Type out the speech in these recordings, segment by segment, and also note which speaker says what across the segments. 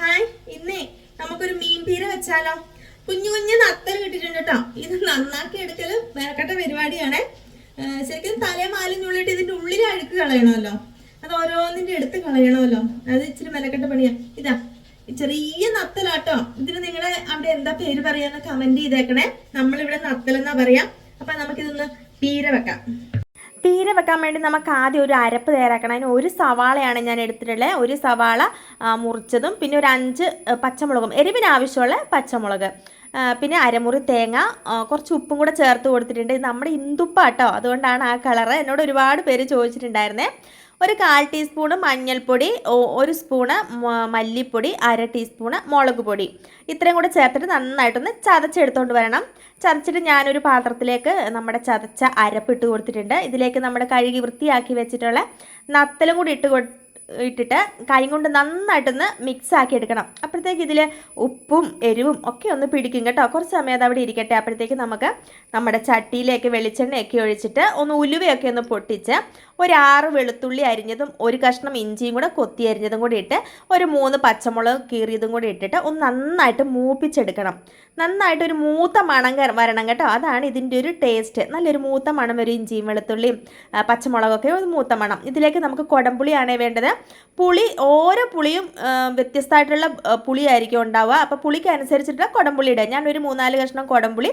Speaker 1: Hi ഇന്നേ നമുക്കൊരു മീൻ പീര വെച്ചാലോ? കുഞ്ഞു കുഞ്ഞു നത്തൽ കിട്ടിയിട്ടുണ്ട് കേട്ടോ. ഇത് നന്നാക്കി എടുക്കൽ വേറെക്കട്ട പരിപാടിയാണ്. ശരിക്കും തലേ മാലിനുള്ളിട്ട് ഇതിന്റെ ഉള്ളിൽ അഴുക്ക് കളയണമല്ലോ. അത് ഓരോന്നിന്റെ എടുത്ത് കളയണമല്ലോ. അത് ഇച്ചിരി മെനക്കെട്ട പണിയാ. ഇതാ ചെറിയ നത്തലാട്ടോ. ഇതിന് നിങ്ങളെ അവിടെ എന്താ പേര് പറയാന്ന് കമന്റ് ചെയ്തേക്കണേ. നമ്മളിവിടെ നത്തൽ എന്നാ പറയാം. അപ്പൊ നമുക്കിതൊന്ന് പീര വെക്കാം.
Speaker 2: പീര വെക്കാൻ വേണ്ടി നമുക്ക് ആദ്യം ഒരു അരപ്പ് തയ്യാറാക്കണം. അതിന് ഒരു സവാളയാണ് ഞാൻ എടുത്തിട്ടുള്ളത് ഒരു സവാള മുറിച്ചതും പിന്നെ ഒരു അഞ്ച് പച്ചമുളകും എരിവിന് ആവശ്യമുള്ള പച്ചമുളക്. പിന്നെ അരമുറി തേങ്ങ കുറച്ച് ഉപ്പും കൂടെ ചേർത്ത് കൊടുത്തിട്ടുണ്ട്. ഇത് നമ്മുടെ ഇന്ദുപ്പാട്ടോ. അതുകൊണ്ടാണ് ആ കളറ്. എന്നോട് ഒരുപാട് പേര് ചോദിച്ചിട്ടുണ്ടായിരുന്നേ. ഒരു കാൽ ടീസ്പൂണ് മഞ്ഞൾപ്പൊടി ഒരു സ്പൂണ് മല്ലിപ്പൊടി അര ടീസ്പൂണ് മുളക് പൊടി. ഇത്രയും കൂടെ ചേർത്തിട്ട് നന്നായിട്ടൊന്ന് ചതച്ചെടുത്തോണ്ട് വരണം. ചതച്ചിട്ട് ഞാനൊരു പാത്രത്തിലേക്ക് നമ്മുടെ ചതച്ച അരപ്പിട്ട് കൊടുത്തിട്ടുണ്ട്. ഇതിലേക്ക് നമ്മുടെ കഴുകി വൃത്തിയാക്കി വെച്ചിട്ടുള്ള നത്തലും കൂടി ഇട്ട് ഇട്ടിട്ട് കൈ കൊണ്ട് നന്നായിട്ടൊന്ന് മിക്സ് ആക്കി എടുക്കണം. അപ്പോഴത്തേക്ക് ഇതിൽ ഉപ്പും എരിവും ഒക്കെ ഒന്ന് പിടിക്കും കേട്ടോ. കുറച്ച് സമയം അത് അവിടെ ഇരിക്കട്ടെ. അപ്പോഴത്തേക്ക് നമുക്ക് നമ്മുടെ ചട്ടിയിലേക്ക് വെളിച്ചെണ്ണയൊക്കെ ഒഴിച്ചിട്ട് ഒന്ന് ഉലുവയൊക്കെ ഒന്ന് പൊട്ടിച്ച് ഒരു ആറ് വെളുത്തുള്ളി അരിഞ്ഞതും ഒരു കഷ്ണം ഇഞ്ചിയും കൂടെ കൊത്തി അരിഞ്ഞതും കൂടി ഇട്ട് ഒരു മൂന്ന് പച്ചമുളക് കീറിയതും കൂടി ഇട്ടിട്ട് ഒന്ന് നന്നായിട്ട് മൂപ്പിച്ചെടുക്കണം. നന്നായിട്ട് ഒരു മൂത്ത മണം വരണം കേട്ടോ. അതാണ് ഇതിന്റെ ഒരു ടേസ്റ്റ്. നല്ലൊരു മൂത്ത മണം ഒരു ഇഞ്ചിയും വെളുത്തുള്ളിയും പച്ചമുളകൊക്കെ ഒരു മൂത്ത മണം. ഇതിലേക്ക് നമുക്ക് കുടംപുളിയാണ് വേണ്ടത്. പുളി ഓരോ പുളിയും വ്യത്യസ്തമായിട്ടുള്ള പുളിയായിരിക്കും ഉണ്ടാവുക. അപ്പോൾ പുളിക്ക് അനുസരിച്ചിട്ടുള്ള കുടംപുളി ഇടുക. ഞാനൊരു മൂന്നാൽ കഷ്ണം കുടംപുളി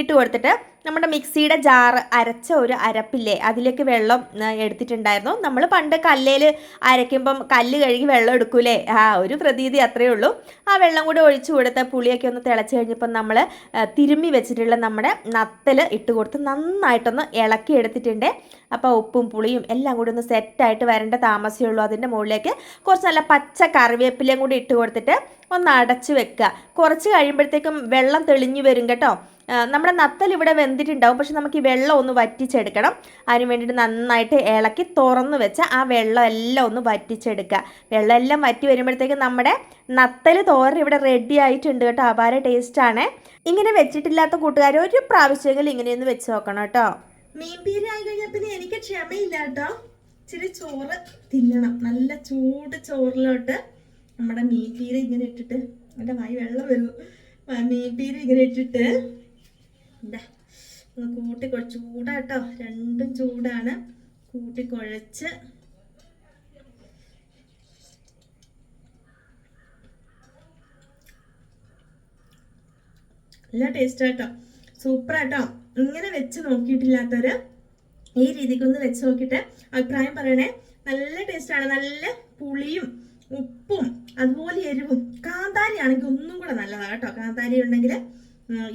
Speaker 2: ഇട്ട് കൊടുത്തിട്ട് നമ്മുടെ മിക്സിയുടെ ജാറ് അരച്ച ഒരു അരപ്പില്ലേ അതിലേക്ക് വെള്ളം എടുത്തിട്ടുണ്ടായിരുന്നു. നമ്മൾ പണ്ട് കല്ലേൽ അരയ്ക്കുമ്പം കല്ല് കഴുകി വെള്ളം എടുക്കൂലേ? ആ ഒരു പ്രതീതി അത്രയേ ഉള്ളൂ. ആ വെള്ളം കൂടി ഒഴിച്ചു കൊടുത്ത് പുളിയൊക്കെ ഒന്ന് തിളച്ച് കഴിഞ്ഞപ്പോൾ നമ്മൾ തിരുമ്മി വെച്ചിട്ടുള്ള നമ്മുടെ നത്തൽ ഇട്ട് കൊടുത്ത് നന്നായിട്ടൊന്ന് ഇളക്കി എടുത്തിട്ടുണ്ട്. അപ്പോൾ ഉപ്പും പുളിയും എല്ലാം കൂടി ഒന്ന് സെറ്റായിട്ട് വരേണ്ട താമസമേ ഉള്ളൂ അതിന്റെ മുകളിലേക്ക്. കുറച്ച് നല്ല പച്ച കറിവേപ്പിലയും കൂടി ഇട്ട് കൊടുത്തിട്ട് ഒന്ന് അടച്ചു വെക്കുക. കുറച്ച് കഴിയുമ്പോഴത്തേക്കും വെള്ളം തെളിഞ്ഞു വരും കേട്ടോ. നമ്മുടെ നത്തൽ ഇവിടെ വെന്തിട്ടുണ്ടാവും. പക്ഷെ നമുക്ക് ഈ വെള്ളം ഒന്ന് വറ്റിച്ചെടുക്കണം. അതിന് വേണ്ടിയിട്ട് നന്നായിട്ട് ഇളക്കി തുറന്ന് വെച്ച് ആ വെള്ളം എല്ലാം ഒന്ന് വറ്റിച്ചെടുക്കുക. വെള്ളം എല്ലാം വറ്റി വരുമ്പോഴത്തേക്ക് നമ്മുടെ നത്തൽ തോരൻ ഇവിടെ റെഡി ആയിട്ടുണ്ട് കേട്ടോ. അപാര ടേസ്റ്റാണ് ഇങ്ങനെ വെച്ചിട്ടില്ലാത്ത കൂട്ടുകാർ ഒരു പ്രാവശ്യമെങ്കിലും ഇങ്ങനെയൊന്ന് വെച്ച് നോക്കണം കേട്ടോ.
Speaker 1: മീൻ പീര ആയി കഴിഞ്ഞാൽ പിന്നെ എനിക്ക് ക്ഷമയില്ല കേട്ടോ. ഇച്ചിരി ചോറ് തിന്നണം. നല്ല ചൂട് ചോറിലോട്ട് നമ്മുടെ മീൻ പീര ഇങ്ങനെ ഇട്ടിട്ട് എന്റെ വായി വെള്ളം വരുന്നു മീൻ പീര ഇങ്ങനെ ഇട്ടിട്ട് എന്താ ഒന്ന് കൂട്ടി ചൂടാട്ടോ. രണ്ടും ചൂടാണ്. കൂട്ടി കുഴച്ച്. നല്ല ടേസ്റ്റ് ആട്ടോ. സൂപ്പർ ആട്ടോ. ഇങ്ങനെ വെച്ച് നോക്കിയിട്ടില്ലാത്തവര് ഈ രീതിക്ക് ഒന്ന് വെച്ച് നോക്കിയിട്ട് അഭിപ്രായം പറയണേ. നല്ല ടേസ്റ്റാണ് നല്ല പുളിയും ഉപ്പും അതുപോലെ എരിവും. കാന്താരി ആണെങ്കിൽ ഒന്നും കൂടെ നല്ലതാണ് കേട്ടോ. കാന്താരി ഉണ്ടെങ്കിൽ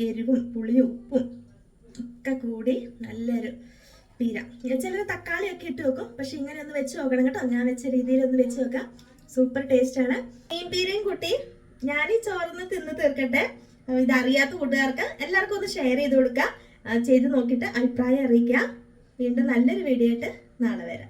Speaker 1: എരിവും പുളിയും ഉപ്പും ഒക്കെ കൂടി നല്ലൊരു പീര. ചിലർ തക്കാളിയൊക്കെ ഇട്ട് വെക്കും. പക്ഷെ ഇങ്ങനെ ഒന്ന് വെച്ച് നോക്കണം കേട്ടോ. ഞാൻ വെച്ച രീതിയിൽ ഒന്ന് വെച്ച് നോക്കാം. സൂപ്പർ ടേസ്റ്റ് ആണ്. മീൻ പീരയും കുട്ടി ഞാൻ ഈ ചോർന്ന് തിന്ന് തീർക്കട്ടെ. ഇത് ഇതറിയാത്ത കൂട്ടുകാർക്ക് എല്ലാവർക്കും ഒന്ന് ഷെയർ ചെയ്ത് കൊടുക്കുക ചെയ്ത് നോക്കിയിട്ട് അഭിപ്രായം അറിയിക്കുക വീണ്ടും നല്ലൊരു വീഡിയോ ആയിട്ട് നാളെ വരാം.